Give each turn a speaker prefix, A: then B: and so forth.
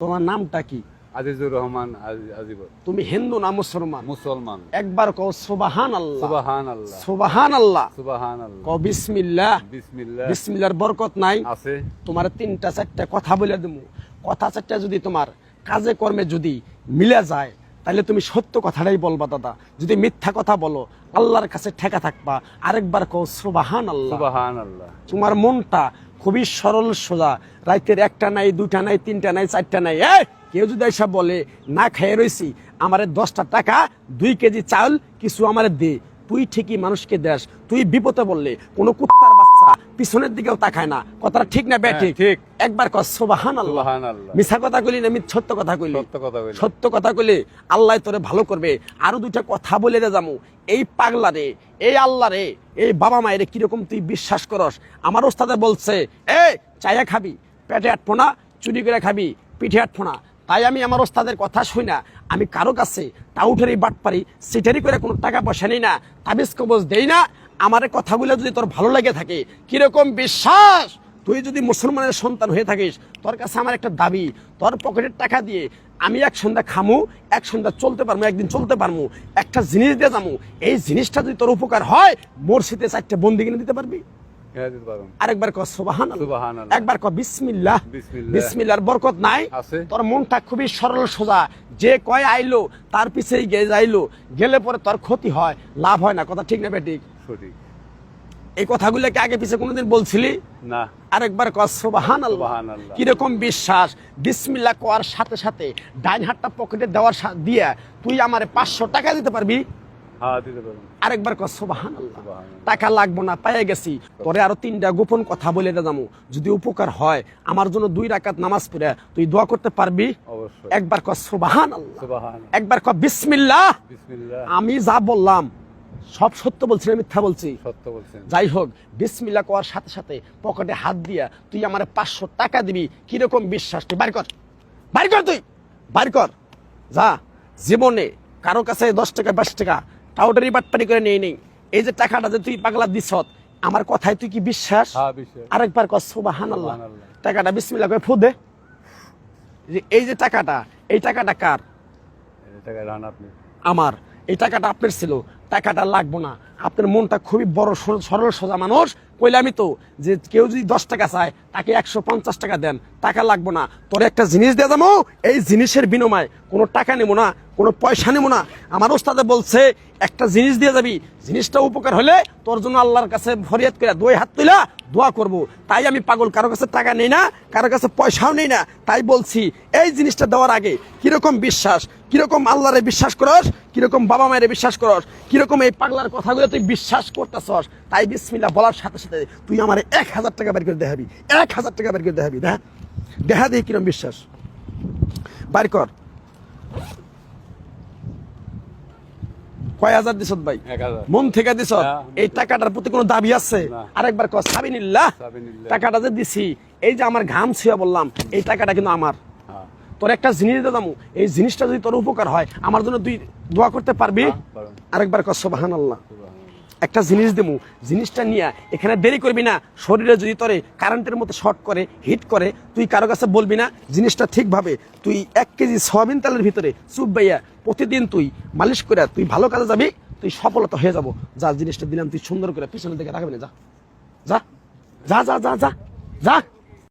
A: তোমার নামটা কি?
B: আজিজুর রহমান আজিবর।
A: তুমি হিন্দু না মুসলমান?
B: মুসলমান।
A: একবার কও সুবাহান আল্লাহ
B: সুবাহান আল্লাহ
A: সুবাহান আল্লাহ
B: সুবাহান আল্লাহ
A: কও বিসমিল্লাহ।
B: বিসমিল্লাহ।
A: বিসমিল্লাহর বরকত নাই।
B: আছে।
A: তোমার তিনটা চারটা কথা বলে দেবো কথা চারটা যদি তোমার কাজে কর্মে যদি মিলে যায় তাহলে তুমি সত্য কথাটাই বলবা দাদা। যদি মিথ্যা কথা বলো আল্লাহর কাছে ঠেকা থাকবা। আরেকবার কও সুবাহান আল্লাহ
B: সুবাহান আল্লাহ
A: তোমার মনটা খুবই সরল সোজা। রাইতের একটা নাই দুইটা নাই তিনটা নাই চারটা নাই। কেউ যদি এসব বলে না খেয়ে রয়েছি আমার দশটা টাকা দুই কেজি চাউল কিছু আমার দে। তুই ঠিকই মানুষকে দেস। তুই বিপদে বললে কোনো কুত্তার বাচ্চা পিছনের দিকেও তাকায় না। কথাটা ঠিক না বে
B: হ্যাঁ,
A: ঠিক। একবার কর সোবাহান আল্লাহ মিথ্যা কথা কইলি না সত্য কথা কইলি।
B: সত্য কথা
A: কইলে। আল্লাহ তোরে ভালো করবে। আরও দুইটা কথা বলে দে যামু এই পাগলা রে এই আল্লাহ রে এই বাবা মায়ের কীরকম তুই বিশ্বাস করস? আমার ওস্তাদে বলছে এ চায়া খাবি পেটে আটফো না চুরি করে খাবি পিঠে আটফো না তাই আমি আমার ওস্তাদের কথা শুই না। আমি কারও কাছে টাউটেরই বাট পারি সিটারি করে কোনো টাকা পয়সা নেই না তাবিজ কবজ দেই না আমার কথাগুলো যদি তোর ভালো লাগে থাকে, কীরকম বিশ্বাস? তুই যদি মুসলমানের সন্তান হয়ে থাকিস, তোর কাছে আমার একটা দাবি, তোর পকেটের টাকা দিয়ে আমি এক সন্ধ্যা খামু, এক সন্ধ্যা চলতে পারব, একদিন চলতে পারব, একটা জিনিস দিয়ে যাব এই জিনিসটা যদি তোর উপকার হয় মোর শীতে চারটে বন্দি কিনে দিতে পারবি? আরেকবার সোবাহান একবার বিসমিল্লাহ।
B: বিসমিল্লাহ।
A: বরকত নাই। তোর মনটা খুবই সরল সোজা। যে কয় আইলো তার পিছেই গে যাইলো। গেলে পরে তোর ক্ষতি হয় লাভ হয় না। কথা ঠিক না
B: সঠিক।
A: এই কথাগুলো কি আগে পিছে কোনোদিন বলছিলি?
B: না।
A: আরেকবার। কীরকম বিশ্বাস? বিসমিল্লাহ কোয়ার সাথে সাথে ডাইন হাতটা পকেটে দেওয়ার দিয়ে তুই আমার পাঁচশো টাকা দিতে পারবি?
B: হ্যাঁ
A: আরেকবার কর সুবাহান টাকা লাগবো না পাইয়ে গেছি। পরে আরও তিনটা গোপন কথা বলে দে যাব। যদি উপকার হয় আমার জন্য দুই রাকাত নামাজ পড়ে তুই দোয়া করতে পারবি? একবার কর সুবাহান একবার কর বিসমিল্লাহ। আমি যা বললাম সব সত্য বলছি না মিথ্যা বলছি?
B: সত্য বলছেন
A: যাই হোক বিসমিল্লা করার সাথে সাথে পকেটে হাত দিয়া তুই আমার পাঁচশো টাকা দিবি কীরকম বিশ্বাস? তুই বাড়ি কর। বাড়ি কর তুই। বাড়ি কর। যা জীবনে কারও কাছে দশ টাকা বাইশ টাকা টাউটারি বাটপারি করে নিয়ে নেই। এই যে টাকাটা যে তুই পাগলা দিস আমার কথায় তুই কি বিশ্বাস?
B: হ্যাঁ
A: আরেকবার কর সুবাহান আল্লাহ টাকাটা বিসমিল্লা করে ফুদে যে এই যে টাকাটা এই টাকাটা কার? আমার। এই টাকাটা আপনার ছিল। টাকাটা লাগবো না। আপনার মনটা খুবই বড়, সর- সরল সোজা মানুষ। কইলামই তো, যে কেউ যদি দশ টাকা চায়, তাকে একশো পঞ্চাশ টাকা দেন। টাকা লাগবো না। তোর একটা জিনিস দিয়ে যাব, এই জিনিসের বিনিময়ে। কোনো টাকা নেব না, কোনো পয়সা নেব না। আমার ওস্তাদে বলছে, একটা জিনিস দিয়ে যাবি। জিনিসটা উপকার হলে তোর জন্য আল্লাহর কাছে ফরিয়াদ করে দুই হাত তুলা দোয়া করব। তাই আমি পাগল, কারও কাছে টাকা নেই না, কারও কাছে পয়সাও নেই না। তাই বলছি, এই জিনিসটা দেওয়ার আগে কীরকম বিশ্বাস? কীরকম আল্লাহরে বিশ্বাস করস কীরকম বাবা মায়ের বিশ্বাস করস কীরকম এই পাগলার কথাগুলো তুই বিশ্বাস করতেছস তাই বিসমিল্লা বলার সাথে সাথে তুই আমার এক হাজার টাকা বের করে দেখাবি এক হাজার টাকা বের করে দেখাবি দেখা দেখা দিয়ে কিরম বিশ্বাস। বাইর কর। কয় হাজার দিছত ভাই? মন থেকে দিছ
B: হ্যাঁ।
A: এই টাকাটার প্রতি কোনো দাবি আছে। আরেকবার কর সাবিনিল্লাহ। টাকাটা যে দিছি এই যে আমার ঘাম ছিয়া বললাম এই টাকাটা কিন্তু আমার। তোর একটা জিনিস দিলাম এই জিনিসটা যদি তোর উপকার হয় আমার জন্য তুই দোয়া করতে পারবি?
B: হ্যাঁ,
A: আরেকবার কর সোবাহান আল্লাহ একটা জিনিস দেবো জিনিসটা নিয়ে এখানে দেরি করবি না। শরীরে যদি তোরে কারেন্টের মতো শর্ট করে হিট করে তুই কারও কাছে বলবি না জিনিসটা ঠিকভাবে তুই এক কেজি সয়াবিন তেলের ভিতরে চুপ বাইয়া প্রতিদিন তুই মালিশ করে তুই ভালো কাজে যাবি তুই সফলতা হয়ে যাব। যা জিনিসটা দিলাম তুই সুন্দর করে পিছনের দিকে রাখবি না যা। যা যা যা যা যা যা।